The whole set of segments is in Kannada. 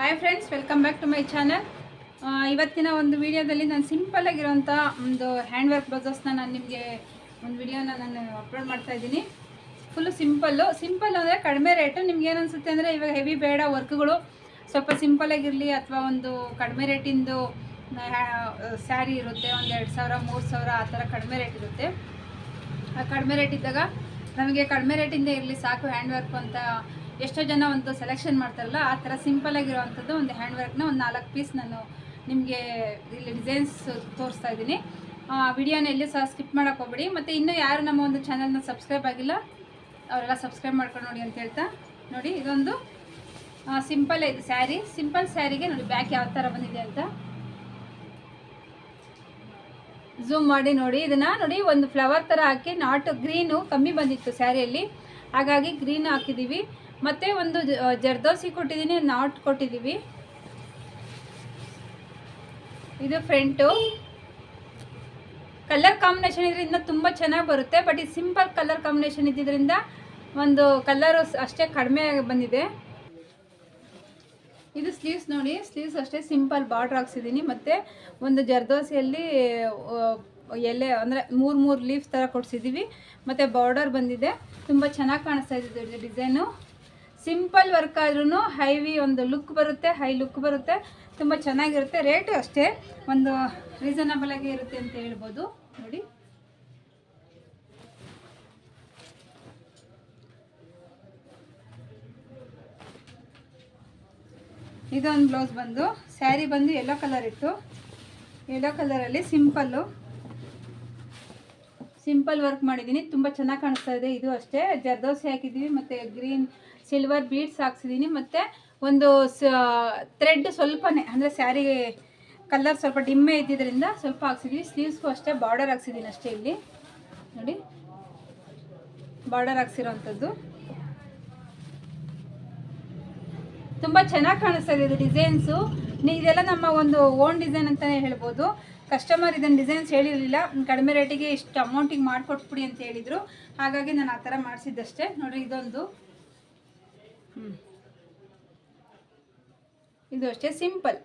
Hi friends welcome back to my channel ಇವತ್ತಿನ ಒಂದು ವಿಡಿಯೋದಲ್ಲಿ ನಾನು ಸಿಂಪಲ್ ಆಗಿರೋಂಥ ಒಂದು ಹ್ಯಾಂಡ್ ವರ್ಕ್ ಬ್ಲೌಸಸ್ನ ನಾನು ನಿಮಗೆ ಒಂದು ವಿಡಿಯೋನ ನಾನು ಅಪ್ಲೋಡ್ ಮಾಡ್ತಾ ಇದ್ದೀನಿ. ಫುಲ್ಲು ಸಿಂಪಲ್ಲು ಸಿಂಪಲ್ ಅಂದರೆ ಕಡಿಮೆ ರೇಟು ನಿಮ್ಗೆ ಏನು ಅನಿಸುತ್ತೆ ಅಂದರೆ ಇವಾಗ ಹೆವಿ ಬೇಡ ವರ್ಕ್ಗಳು ಸ್ವಲ್ಪ ಸಿಂಪಲ್ ಆಗಿರಲಿ ಅಥವಾ ಒಂದು ಕಡಿಮೆ ರೇಟಿಂದು ಸ್ಯಾರಿ ಇರುತ್ತೆ. ಒಂದು ಎರಡು ಸಾವಿರ, ಮೂರು ಸಾವಿರ ಆ ಥರ ಕಡಿಮೆ ರೇಟ್ ಇರುತ್ತೆ. ಆ ಕಡಿಮೆ ರೇಟ್ ಇದ್ದಾಗ ನಮಗೆ ಕಡಿಮೆ ರೇಟಿಂದ ಇರಲಿ ಸಾಕು ಹ್ಯಾಂಡ್ ವರ್ಕ್ ಅಂತ ಎಷ್ಟೋ ಜನ ಒಂದು ಸೆಲೆಕ್ಷನ್ ಮಾಡ್ತಾರಲ್ಲ, ಆ ಥರ ಸಿಂಪಲ್ ಆಗಿರೋವಂಥದ್ದು ಒಂದು ಹ್ಯಾಂಡ್ ವರ್ಕ್ನ ಒಂದು ನಾಲ್ಕು ಪೀಸ್ ನಾನು ನಿಮಗೆ ಇಲ್ಲಿ ಡಿಸೈನ್ಸ್ ತೋರಿಸ್ತಾ ಇದ್ದೀನಿ. ವಿಡಿಯೋನ ಎಲ್ಲಿ ಸಹ ಸ್ಕಿಪ್ ಮಾಡೋಕೆ ಹೋಗ್ಬೇಡಿ. ಮತ್ತು ಇನ್ನೂ ಯಾರು ನಮ್ಮ ಒಂದು ಚಾನಲ್ನ ಸಬ್ಸ್ಕ್ರೈಬ್ ಆಗಿಲ್ಲ, ಅವರೆಲ್ಲ ಸಬ್ಸ್ಕ್ರೈಬ್ ಮಾಡ್ಕೊಂಡು ನೋಡಿ ಅಂತ ಹೇಳ್ತಾ ನೋಡಿ, ಇದೊಂದು ಸಿಂಪಲ್ ಇದು ಸ್ಯಾರಿ ಸಿಂಪಲ್ ಸ್ಯಾರಿಗೆ ನೋಡಿ ಬ್ಯಾಕ್ ಯಾವ ಥರ ಬಂದಿದೆ ಅಂತ. ಝೂಮ್ ಮಾಡಿ ನೋಡಿ. ಇದನ್ನ ನೋಡಿ ಒಂದು ಫ್ಲವರ್ ಥರ ಹಾಕಿ ನಾಟ್ ಗ್ರೀನು ಕಮ್ಮಿ ಬಂದಿತ್ತು ಸ್ಯಾರಿಯಲ್ಲಿ ಹಾಗಾಗಿ ಗ್ರೀನ್ ಹಾಕಿದ್ದೀವಿ ಮತ್ತು ಒಂದು ಜರ್ದೋಸಿ ಕೊಟ್ಟಿದ್ದೀನಿ, ನಾಟ್ ಕೊಟ್ಟಿದ್ದೀವಿ. ಇದು ಫ್ರಂಟು. ಕಲರ್ ಕಾಂಬಿನೇಷನ್ ಇದರಿಂದ ತುಂಬ ಚೆನ್ನಾಗಿ ಬರುತ್ತೆ ಬಟ್ ಇದು ಸಿಂಪಲ್ ಕಲರ್ ಕಾಂಬಿನೇಷನ್ ಇದ್ದಿದ್ದರಿಂದ ಒಂದು ಕಲರು ಅಷ್ಟೇ ಕಡಿಮೆ ಬಂದಿದೆ. ಇದು ಸ್ಲೀವ್ಸ್ ನೋಡಿ ಸ್ಲೀವ್ಸ್ ಅಷ್ಟೇ ಸಿಂಪಲ್ ಬಾರ್ಡ್ರ್ ಹಾಕ್ಸಿದ್ದೀನಿ, ಮತ್ತು ಒಂದು ಜರ್ದೋಸಿಯಲ್ಲಿ ಎಲೆ ಅಂದರೆ ಮೂರು ಮೂರು ಲೀಫ್ಸ್ ಥರ ಕೊಡ್ಸಿದ್ದೀವಿ, ಮತ್ತು ಬಾರ್ಡರ್ ಬಂದಿದೆ. ತುಂಬ ಚೆನ್ನಾಗಿ ಕಾಣಿಸ್ತಾ ಇದೆ ಡಿಸೈನು ಸಿಂಪಲ್ ವರ್ಕ್ ಆದ್ರೂ ಹೈವಿ ಒಂದು ಲುಕ್ ಬರುತ್ತೆ, ಹೈ ಲುಕ್ ಬರುತ್ತೆ, ತುಂಬ ಚೆನ್ನಾಗಿರುತ್ತೆ. ರೇಟು ಅಷ್ಟೇ, ಒಂದು ರೀಸನಬಲ್ ಆಗಿ ಇರುತ್ತೆ ಅಂತ ಹೇಳ್ಬೋದು. ನೋಡಿ. ಇದೊಂದು ಬ್ಲೌಸ್ ಬಂದು, ಸ್ಯಾರಿ ಬಂದು ಯೆಲ್ಲೋ ಕಲರ್ ಇತ್ತು. ಯೆಲ್ಲೋ ಕಲರಲ್ಲಿ ಸಿಂಪಲ್ಲು. ಸಿಂಪಲ್ ವರ್ಕ್ ಮಾಡಿದ್ದೀನಿ. ತುಂಬ ಚೆನ್ನಾಗಿ ಕಾಣಿಸ್ತಾ ಇದೆ. ಇದು ಅಷ್ಟೇ. ಜರ್ದೋಸಿ ಹಾಕಿದ್ದೀವಿ ಮತ್ತು ಗ್ರೀನ್ ಸಿಲ್ವರ್ ಬೀಡ್ಸ್ ಹಾಕ್ಸಿದ್ದೀನಿ ಮತ್ತು ಒಂದು ಥ್ರೆಡ್ ಸ್ವಲ್ಪನೇ, ಅಂದರೆ ಸ್ಯಾರಿ ಕಲರ್ ಸ್ವಲ್ಪ ಡಿಮ್ಮೆ ಇದ್ದಿದ್ದರಿಂದ ಸ್ವಲ್ಪ ಹಾಕ್ಸಿದ್ದೀವಿ ಸ್ಲೀವ್ಸ್ಗೂ ಅಷ್ಟೇ ಬಾರ್ಡರ್ ಹಾಕ್ಸಿದ್ದೀನಿ ಅಷ್ಟೇ ಇಲ್ಲಿ. ನೋಡಿ. ಬಾರ್ಡರ್ ಹಾಕ್ಸಿರೋವಂಥದ್ದು ತುಂಬ ಚೆನ್ನಾಗಿ ಕಾಣಿಸ್ತಾ ಇದೆ ಇದು ಡಿಸೈನ್ಸು. ಇದೆಲ್ಲ ನಮ್ಮ ಒಂದು ಓನ್ ಡಿಸೈನ್ ಅಂತಲೇ ಹೇಳ್ಬೋದು. ಕಸ್ಟಮರ್ ಇದನ್ನು ಡಿಸೈನ್ಸ್ ಹೇಳಿರಲಿಲ್ಲ. ಕಡಿಮೆ ರೇಟಿಗೆ ಇಷ್ಟು ಅಮೌಂಟಿಗೆ ಮಾಡಿಕೊಟ್ಬಿಡಿ ಅಂತ ಹೇಳಿದರು. ಹಾಗಾಗಿ ನಾನು ಆ ಥರ ಮಾಡಿಸಿದ್ದಷ್ಟೇ. ನೋಡಿರಿ ಇದೊಂದು. ಇದು ಅಷ್ಟೇ ಸಿಂಪಲ್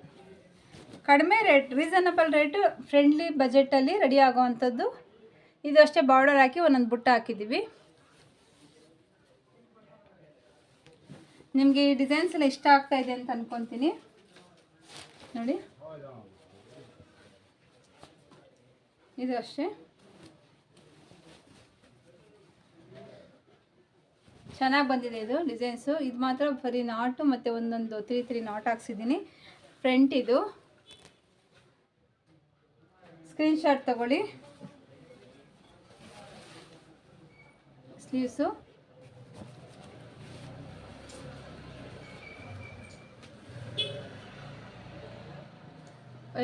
ಕಡಿಮೆ ರೇಟ್ ರೀಸನಬಲ್ ರೇಟು ಫ್ರೆಂಡ್ಲಿ ಬಜೆಟಲ್ಲಿ ರೆಡಿ ಆಗೋವಂಥದ್ದು. ಇದು ಅಷ್ಟೇ ಬಾರ್ಡರ್ ಹಾಕಿ ಒಂದೊಂದು ಬುಟ್ಟ ಹಾಕಿದ್ದೀವಿ. ನಿಮಗೆ ಈ ಡಿಸೈನ್ಸ್ ಎಲ್ಲ ಇಷ್ಟ ಆಗ್ತಾ ಇದೆ ಅಂತ ಅಂದ್ಕೊತೀನಿ ನೋಡಿ. ಇದು ಅಷ್ಟೇ. ಚೆನ್ನಾಗಿ ಬಂದಿದೆ ಇದು ಡಿಸೈನ್ಸು. ಇದು ಮಾತ್ರ ಬರೀ ನಾಟು ಮತ್ತು ಒಂದೊಂದು ತ್ರೀ ತ್ರೀ ನಾಟ್ ಹಾಕ್ಸಿದ್ದೀನಿ. ಫ್ರಂಟ್ ಇದು. ಸ್ಕ್ರೀನ್ಶಾಟ್ ತಗೊಳ್ಳಿ. ಸ್ಲೀವ್ಸು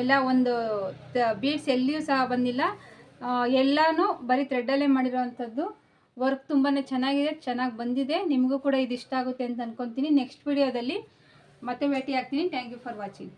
ಎಲ್ಲ ಒಂದು ಬೀಡ್ಸ್ ಎಲ್ಲಿಯೂ ಸಹ ಬಂದಿಲ್ಲ. ಎಲ್ಲನೂ ಬರೀ ಥ್ರೆಡ್ಡಲ್ಲೇ ಮಾಡಿರೋವಂಥದ್ದು. ವರ್ಕ್ ತುಂಬಾ ಚೆನ್ನಾಗಿದೆ, ಚೆನ್ನಾಗಿ ಬಂದಿದೆ. ನಿಮಗೂ ಕೂಡ ಇದು ಇಷ್ಟ ಆಗುತ್ತೆ ಅಂತ ಅಂದ್ಕೊತೀನಿ ನೆಕ್ಸ್ಟ್ ವಿಡಿಯೋದಲ್ಲಿ ಮತ್ತೆ ಭೇಟಿ ಆಗ್ತೀನಿ ಥ್ಯಾಂಕ್ ಯು ಫಾರ್ ವಾಚಿಂಗ್